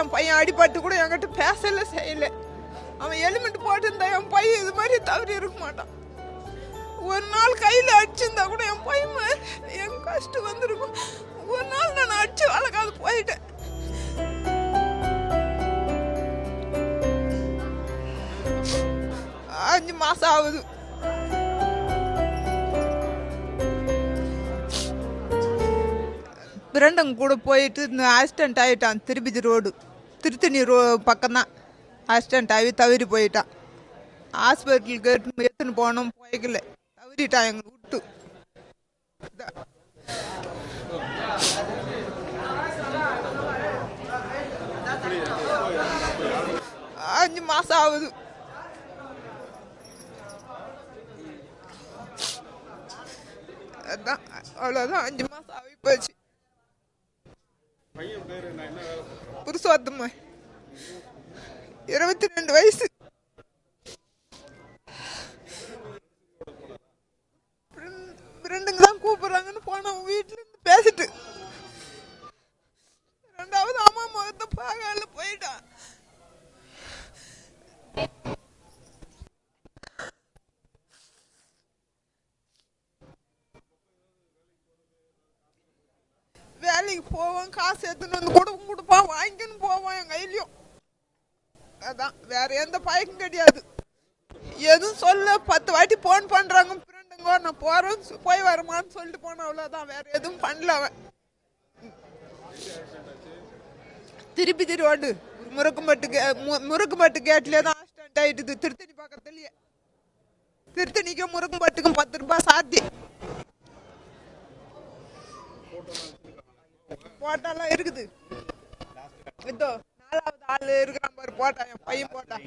என் பையன் அடிபட்டு கூட என்கிட்ட பேசல செய்யல. அவன் எலிமெண்ட் போட்டிருந்தா என் பையன் இது மாதிரி தவறி இருக்க மாட்டான். ஒரு நாள் கையில் அடிச்சிருந்தா கூட என் பையன் என் கஷ்டம் வந்திருக்கும். ஒரு நாள் நான் அடிச்சு வளர்க்காது போயிட்டேன். அஞ்சு மாசம் ஆகுது. பிரண்டங்க கூட போயிட்டு இந்த ஆக்சிடென்ட் ஆகிட்டான் திருப்பதி ரோடு திருத்தணி ரோ பக்கம்தான். ஆக்சிடென்ட் ஆகி தவறி போயிட்டான். ஹாஸ்பிட்டலுக்கு எடுத்துன்னு போனோம் போய்க்கல. தவறிட்டான் எங்களை விட்டு. அஞ்சு மாதம் ஆகுது. அதான் அவ்வளோதான் அஞ்சு புருஷோத்தம இருபத்தி ரெண்டு வயசு. ஃப்ரெண்டுங்க தான் கூப்பிடுறாங்கன்னு போனோம் வீட்டுல இருந்து பேசிட்டு. ரெண்டாவது அம்மா முகத்தை பாகால போயிட்டான் வேலைக்கு போவோம் காசு எடுத்துன்னு வந்து கூட கொடுப்பான் வாங்கின்னு போவான் என் கையிலையும். அதான் வேற எந்த பயக்கும் கிடையாது. எதுவும் சொல்ல பத்து வாட்டி போன் பண்றாங்க ஃப்ரெண்டுங்க நான் போறேன் போய் வரமான்னு சொல்லிட்டு போன அவ்வளோதான் வேற எதுவும் பண்ணல அவன். திருப்பி ரோடு முருக்கும்பட்டு கே முறுக்கு முருக்கும்பட்டு கேட்லேயே தான் ஆக்சிடென்ட் ஆயிட்டுது. திருத்தணி பக்கத்துலயே. திருத்தணிக்கும் முருக்கும்பட்டுக்கும் பத்து ரூபாய் சாத்தி போட்டாலாம் இருக்குது. இதோ நாலாவது ஆள் இருக்கிறான் பாரு போட்டா என் பையன் போட்டான்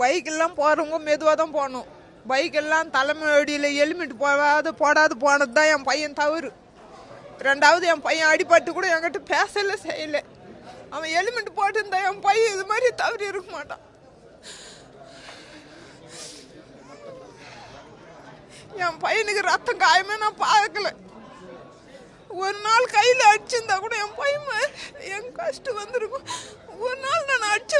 பைக் எல்லாம் போறவங்க மெதுவாக தான் போகணும். பைக் எல்லாம் தலைமை அடியில் ஹெல்மெட் போடாது போடாது போனது தான் என் பையன் தவறு. ரெண்டாவது என் பையன் அடிபட்டு கூட என்கிட்ட பேசல செய்யல. அவன் ஹெல்மெட் போட்டிருந்தா என் பையன் இது மாதிரி தவறி இருக்க மாட்டான். என் பையனுக்கு ரத்தம் காயமே நான் பார்க்கல. ஒரு நாள் கையில் அடிச்சிருந்தா கூட என் பையன் என் கஷ்டம் வந்திருக்கும். ஒரு நாள் நான் அடிச்சு